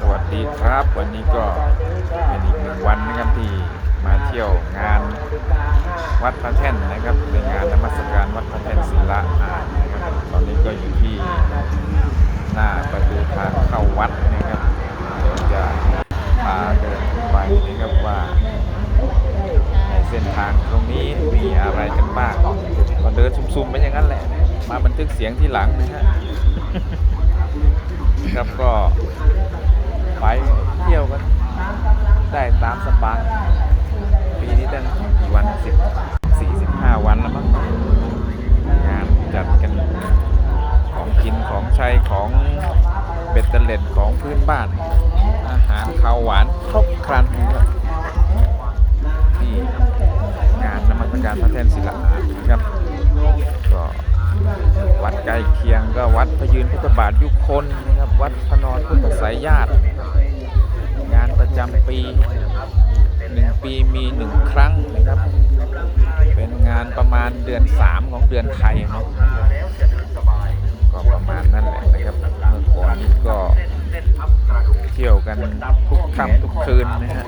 สวัสดีครับ วันนี้ก็เป็นอีกหนึ่งวันนะครับที่มาเที่ยวงานวัดพระแท่นนะครับในงานนมัสการวัดพระแท่นศิลาอานะครับตอนนี้ก็อยู่ที่หน้าประตูทางเข้าวัดนะครับเดี๋ยวจะพาเดินไปนะครับว่าในเส้นทางตรงนี้มีอะไรกันบ้างก็เดินซุ่มๆไปอย่างนั้นแหละ มาบันทึกเสียงที่หลังนะฮะครับก็ ไปเที่ยวกันได้ตามสปาปีนี้ตั้งกี่วันสิบสี่สิบห้าวันแล้วมั้งงานจัดกันของกินของใช้ของเบ็ดเตล็ดของพื้นบ้าน อาหารข้าวหวานครบครันครับ ยืนพุทธบาทยุคนนะครับวัดพะนอนพุทธสายญาติ งานประจำปีหนึ่งปีมีหนึ่งครั้งนะครับ เป็นงานประมาณเดือน3ของเดือนไทยเนาะก็ประมาณนั่นแหละนะครับเมื่อก่อนนี้ก็เที่ยวกันทุกค่ำทุกคืนนะฮะ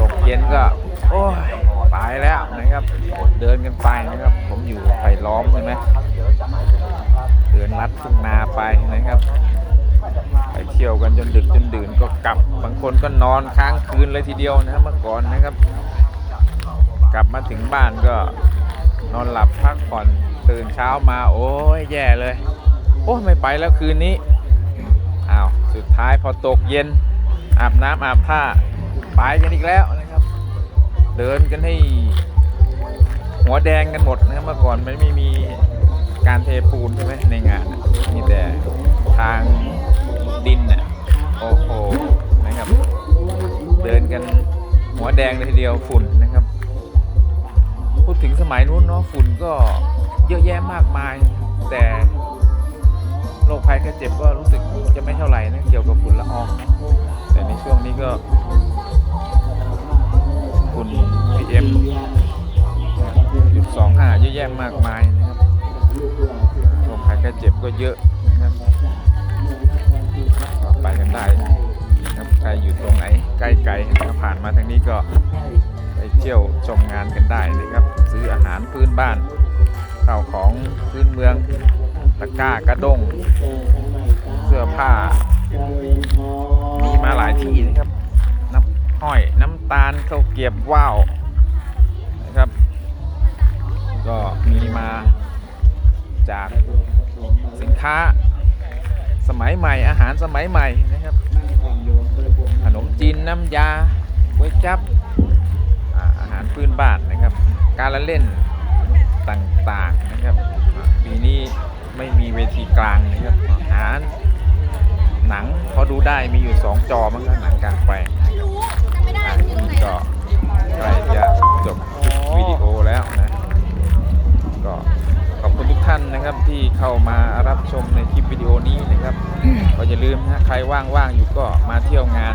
ตกเย็นก็โอ้ยตายแล้วนะครับ เดินกันไปนะครับ ผมอยู่ไผ่ล้อมใช่ไหม นลัดทุ่งนาไปนะครับ ไปเที่ยวกันจนดึกจนดื่นก็กลับบางคนก็นอนค้างคืนเลยทีเดียวนะเมื่อก่อนนะครับ กลับมาถึงบ้านก็นอนหลับพักผ่อนตื่นเช้ามาโอ้ยแย่เลย โอ้ไม่ไปแล้วคืนนี้อ้าวสุดท้ายพอตกเย็น อาบน้ำอาบท่าไปกันอีกแล้วนะครับ เดินกันให้หัวแดงกันหมดนะเมื่อก่อนมันไม่มี การเทปูนใช่ไหมในงานมีแต่ทางดินน่ะโอ้โหนะครับ เดินกันหัวแดงเลยทีเดียวฝุ่นนะครับ พูดถึงสมัยนู้นเนาะฝุ่นก็เยอะแยะมากมาย แต่โรคภัยแค่เจ็บก็รู้สึกจะไม่เท่าไหร่นะเกี่ยวกับฝุ่นละอองแต่ในช่วงนี้ก็ฝุ่น PM จุดสองห้าเยอะแยะมากมายนะครับ โรคภัยแค่เจ็บก็เยอะนะครับก็ไปกันได้นะครับใครอยู่ตรงไหนใกล้ๆถ้าผ่านมาทางนี้ก็ไปเที่ยวชมงานกันได้นะครับ ซื้ออาหารพื้นบ้านข้าวของพื้นเมืองตะก้ากระด้งเสื้อผ้า มีมาหลายที่นะครับ น้ำห้อยน้ำตาลข้าวเกียบว่าวนะครับ ก็มีมา จากสินค้าสมัยใหม่อาหารสมัยใหม่นะครับขนมจีนน้ำยาก๋วยจับอ่าอาหารพื้นบ้านนะครับ การละเล่นต่างๆนะครับอ่าปีนี้ไม่มีเวทีกลางนะครับอาหารหนังพอดูได้มีอยู่ 2 จอมั้งครับหนังกลางแปลงนะครับอ่านี่ก็ใกล้จะจบ เข้ามารับชมในคลิปวิดีโอนี้นะครับ ก็อย่าลืมนะใครว่างๆอยู่ก็มาเที่ยวงาน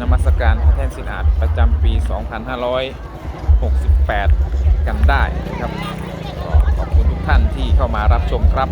นมัสการพระแท่นสินอาจประจำปี 2568 กันได้นะครับขอบคุณทุกท่านที่เข้ามารับชมครับ